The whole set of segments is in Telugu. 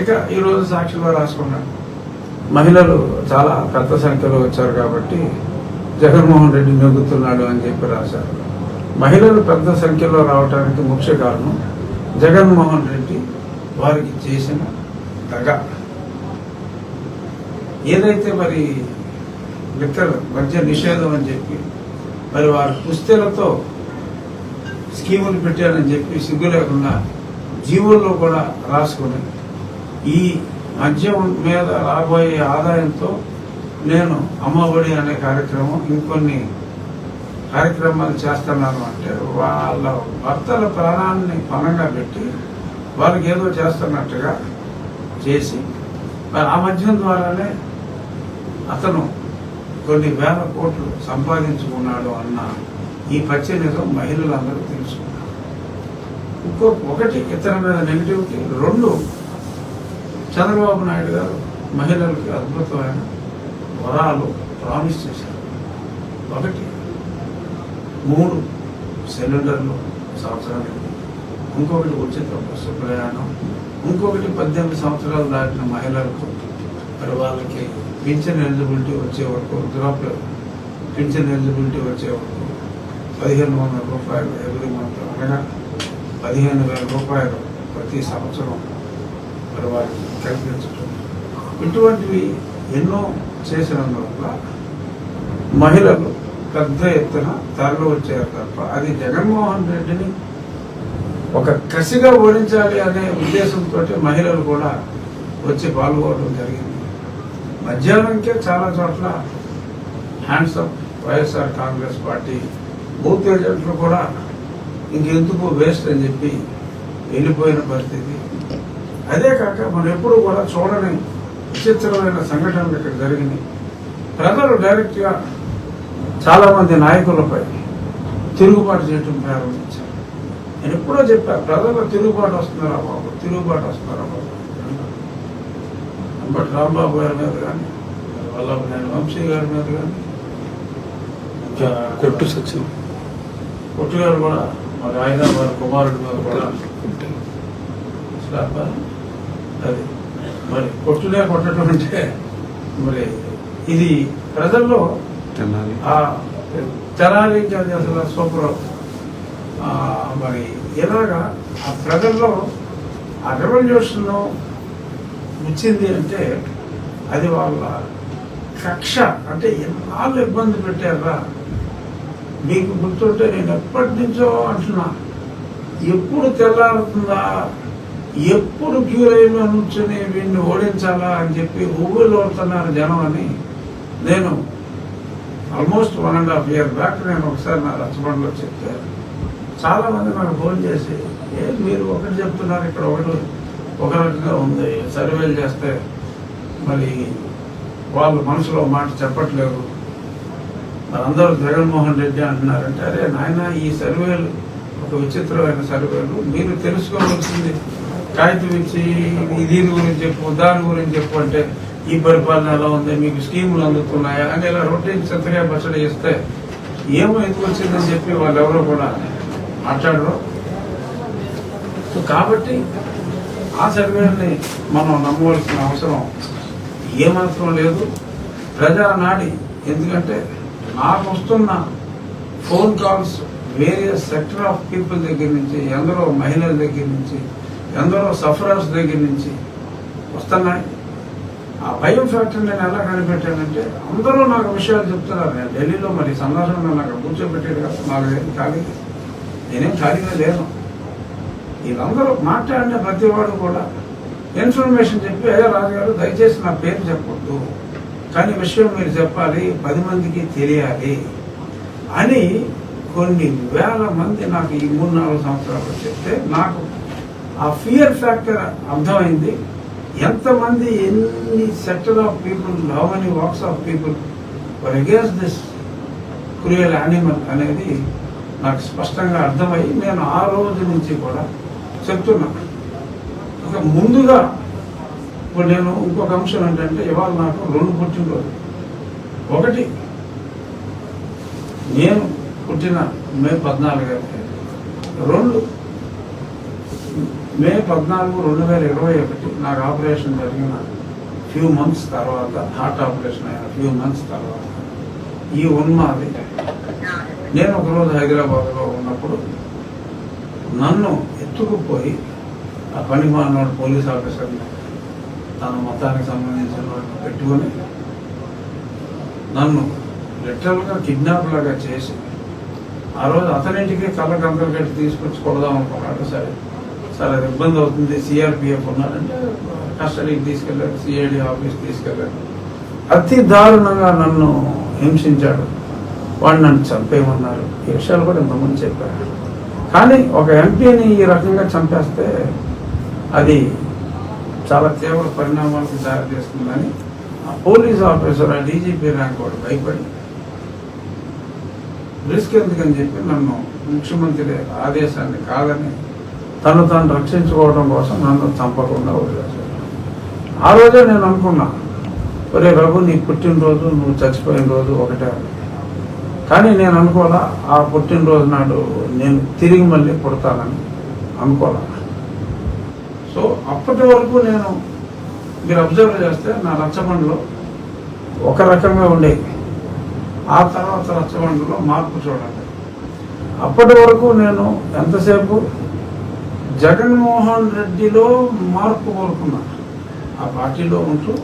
ఇక ఈరోజు సాక్షిలో రాసుకున్నాను. మహిళలు చాలా పెద్ద సంఖ్యలో వచ్చారు కాబట్టి జగన్మోహన్ రెడ్డి నెగ్గుతున్నాడు అని చెప్పి రాశారు. మహిళలు పెద్ద సంఖ్యలో రావడానికి ముఖ్య కారణం జగన్మోహన్ రెడ్డి వారికి చేసిన దగ. ఏదైతే మరి లిక్కర్ మధ్య నిషేధం అని చెప్పి మరి వారి పుస్తెలతో స్కీములు పెట్టారని చెప్పి సిగ్గు లేకుండా జీవుల్లో కూడా రాసుకుని ఈ మద్యం మీద రాబోయే ఆదాయంతో నేను అమ్మఒడి అనే కార్యక్రమం ఇంకొన్ని కార్యక్రమాలు చేస్తున్నాను అంటే వాళ్ళ భర్తల ప్రాణాన్ని పనంగా పెట్టి వాళ్ళకి ఏదో చేస్తున్నట్టుగా చేసి మరి ఆ మద్యం ద్వారానే అతను కొన్ని వేల కోట్లు సంపాదించుకున్నాడు అన్న ఈ పచ్చి నిజం మహిళలందరూ తెలుసుకున్నారు ఇంకో ఒకటి ఇతని మీద నెగిటివిటీ రెండు చంద్రబాబు నాయుడు గారు మహిళలకి అద్భుతమైన వరాలు ప్రామిస్ చేశారు. ఒకటి మూడు సిలిండర్లు సంవత్సరానికి. ఇంకొకటి ఉచిత బస్సు ప్రయాణం. ఇంకొకటి పద్దెనిమిది సంవత్సరాలు దాటిన మహిళలకు మరి వాళ్ళకి పింఛన్ ఎలిజిబిలిటీ వచ్చే వరకు వృద్ధాప్య పింఛన్ ఎలిజిబిలిటీ వచ్చే వరకు పదిహేను వందల రూపాయలు ఎవ్రీ మంత్ అనగా పదిహేను వేల రూపాయలు ప్రతి సంవత్సరం మరి వారికి కల్పించడం ఇటువంటివి ఎన్నో చేసినందువల్ల మహిళలు పెద్ద ఎత్తున తరలి వచ్చారు తప్ప అది జగన్మోహన్ రెడ్డిని ఒక కసిగా ఓడించాలి అనే ఉద్దేశంతో మహిళలు కూడా వచ్చి పాల్గొనడం జరిగింది. మధ్యాహ్నంకే చాలా చోట్ల hands up YSR Congress party booth ఏజెంట్లు కూడా ఇంకెందుకు వేస్ట్ అని చెప్పి వెళ్ళిపోయిన పరిస్థితి. అదే కాక మనం ఎప్పుడు కూడా చూడని విచిత్రమైన సంఘటనలు ఇక్కడ జరిగినాయి. ప్రజలు డైరెక్ట్గా చాలామంది నాయకులపై తిరుగుబాటు చేయటం ప్రారంభించారు. నేను ఎప్పుడో చెప్పాను ప్రజలు తిరుగుబాటు వస్తున్నారా బాబు? తిరుగుబాటు వస్తున్నారా బాబు? అంబటి రాంబాబు గారి మీద కానీ వల్లభనేని వంశీ గారి మీద కానీ ఇంకా కొట్టు సచిన్ కొట్టు గారు కూడా మరి ఆయన వారి కుమారుడి మీద కూడా. స్లాబ్ అది. మరి కొట్టునే కొట్టడం అంటే మరి ఇది ప్రజల్లో తెనాలి. ఆ అది అసలు సూపర్ మరి ఇలాగా ఆ ప్రజల్లో ఆ రెవల్యూషన్ వచ్చింది అంటే అది వాళ్ళ కక్ష అంటే ఎన్నాళ్ళు ఇబ్బంది పెట్టారా? మీకు గుర్తుంటే నేను ఎప్పటి నుంచో అంటున్నా ఎప్పుడు తెల్లారుతుందా ఎప్పుడు క్యూర్ లైన్లో నుంచుని వీడిని ఓడించాలా అని చెప్పి ఊళ్ళో ఓడుతున్నారు జనం అని నేను almost one and half year back నేను ఒకసారి నా రచ్చబండలో చెప్తే చాలా మంది నాకు ఫోన్ చేసి ఏ మీరు ఒకటి చెప్తున్నారు ఇక్కడ ఒకటి ఒక రకంగా ఉంది సర్వేలు చేస్తే మరి వాళ్ళు మనసులో మాట చెప్పట్లేదు. అందరూ జగన్మోహన్ రెడ్డి అంటున్నారంటే అరే నాయన ఈ సర్వేలు ఒక విచిత్రమైన సర్వేలు మీరు తెలుసుకోవాల్సింది కాగితం గురించి దీని గురించి చెప్పు దాని గురించి చెప్పు అంటే ఈ పరిపాలన ఎలా ఉంది మీకు స్కీములు అందుతున్నాయా అని ఇలా రొటీన్ చెత్తగా బచ్చడి ఇస్తే ఏమో ఎందుకు వచ్చిందని చెప్పి వాళ్ళు ఎవరో కూడా మాట్లాడరు. సో కాబట్టి ఆ సర్వేని మనం నమ్మవలసిన అవసరం ఏమాత్రం లేదు. ప్రజా నాడి ఎందుకంటే నాకు వస్తున్న phone calls various sector of people దగ్గర నుంచి ఎందరో మహిళల దగ్గర నుంచి ఎందరో సఫరర్స్ దగ్గర నుంచి వస్తున్నాయి. ఆ భయం ఫ్యాక్టర్ నేను ఎలా కనిపెట్టానంటే అందరూ నాకు విషయాలు చెప్తున్నారు. నేను ఢిల్లీలో మరి సందర్శన నాకు కూర్చోబెట్టాడు కదా. నాకు ఏం ఖాళీ? నేనేం ఖాళీగా లేను. వీళ్ళందరూ మాట్లాడిన ప్రతి వాడు కూడా ఇన్ఫర్మేషన్ చెప్పి అయ్యా రాజుగారు దయచేసి నా పేరు చెప్పొద్దు. కానీ విషయం మీరు చెప్పాలి పది మందికి తెలియాలి అని కొన్ని వేల మంది నాకు ఈ మూడు నాలుగు సంవత్సరాలు చెప్తే నాకు ఆ ఫియర్ ఫ్యాక్టర్ అర్థమైంది. ఎంతమంది ఎన్ని sector of people how many walks of people were against this cruel animal అనేది నాకు స్పష్టంగా అర్థమయ్యి నేను ఆ రోజు నుంచి కూడా చెప్తున్నా. ఇక ముందుగా ఇప్పుడు నేను ఇంకొక అంశం ఏంటంటే ఇవాళ నాకు రెండు పుట్టినరోజు ఒకటి నేను పుట్టిన మే పద్నాలుగు రెండు మే పద్నాలుగు రెండు వేల ఇరవై ఒకటి నాకు ఆపరేషన్ జరిగిన ఫ్యూ మంత్స్ తర్వాత హార్ట్ ఆపరేషన్ అయిన ఫ్యూ మంత్స్ తర్వాత ఈ ఉన్మాది నేను ఒకరోజు హైదరాబాద్లో ఉన్నప్పుడు నన్ను ఎత్తుకుపోయి ఆ పని మానవాడు పోలీస్ ఆఫీసర్ని తన మతానికి సంబంధించిన వాడిని పెట్టుకొని నన్ను లిటరల్గా కిడ్నాప్ లాగా చేసి ఆ రోజు అతనింటికి కళ్ళ కంపెనీ కట్టి తీసుకొచ్చి కొడదాం అనుకున్నాడు సరే. చాలా ఇబ్బంది అవుతుంది. సిఆర్పిఎఫ్ ఉన్నారంటే కస్టడీకి తీసుకెళ్ళారు సిఐడి ఆఫీస్ తీసుకెళ్ళారు అతి దారుణంగా నన్ను హింసించాడు. వాడు నన్ను చంపేయమన్నారు. ఈ విషయాలు కూడా ఇంతమంది చెప్పారు. కానీ ఒక ఎంపీని ఈ రకంగా చంపేస్తే అది చాలా తీవ్ర పరిణామాలకు దారితీస్తుందని ఆ పోలీస్ ఆఫీసర్ ఆ డీజీపీ ర్యాంక్ వాడు భయపడి రిస్క్ ఎందుకని చెప్పి నన్ను ముఖ్యమంత్రి ఆదేశాన్ని కాదని తను తను రక్షించుకోవడం కోసం నన్ను చంపకుండా వదిలేశాడు. ఆ రోజే నేను అనుకున్నా ఒరే ప్రభు నీ పుట్టినరోజు నువ్వు చచ్చిపోయిన రోజు ఒకటే. కానీ నేను అనుకోవాలా ఆ పుట్టినరోజు నాడు నేను తిరిగి మళ్ళీ పుడతానని అనుకోవాలా? సో అప్పటి వరకు నేను మీరు అబ్జర్వ్ చేస్తే నా రచ్చబండలో ఒక రకంగా ఉండేది ఆ తర్వాత రచ్చబండలో మార్పు చూడండి. అప్పటి వరకు నేను ఎంతసేపు జగన్మోహన్ రెడ్డిలో మార్పు కోరుకున్నారు ఆ పార్టీలో ఉంటూ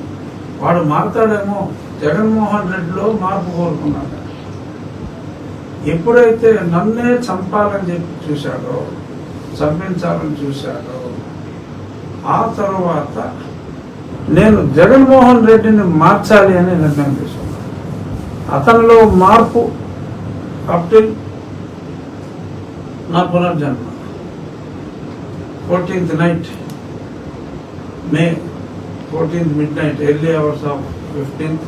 వాడు మారుతాడేమో జగన్మోహన్ రెడ్డిలో మార్పు కోరుకున్నాడు. ఎప్పుడైతే నన్నే చంపాలని చెప్పి చూశాడో చంపించాలని చూశాడో ఆ తర్వాత నేను జగన్మోహన్ రెడ్డిని మార్చాలి అని నిర్ణయం తీసుకున్నాను. అతనిలో మార్పు అప్టిల్ నా పునర్జన్మ. Fourteenth night May fourteenth midnight early hours of fifteenth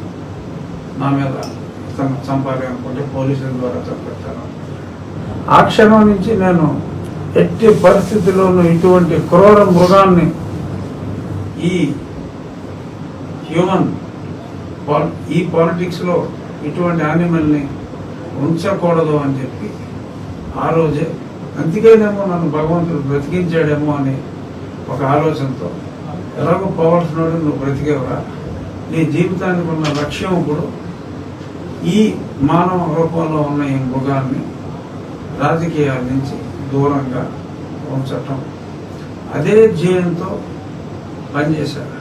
నా మీద చంపాలి అనుకుంటే పోలీసుల ద్వారా చంపెట్టాను ఆ క్షణం నుంచి నేను ఎట్టి పరిస్థితుల్లోనూ ఇటువంటి క్రూర మృగాన్ని ఈ హ్యూమన్ ఈ పాలిటిక్స్లో ఇటువంటి యానిమల్ని ఉంచకూడదు అని చెప్పి ఆ రోజే అందుకేనేమో నన్ను భగవంతుడు బ్రతికించాడేమో అని ఒక ఆలోచనతో ఎలాగో పోవాల్సినోడు నువ్వు బ్రతికేవరా? నీ జీవితానికి ఉన్న లక్ష్యం ఇప్పుడు ఈ మానవ రూపంలో ఉన్న ఈ మృగాన్ని రాజకీయాల నుంచి దూరంగా ఉంచటం. అదే ధ్యేయంతో పనిచేశారు.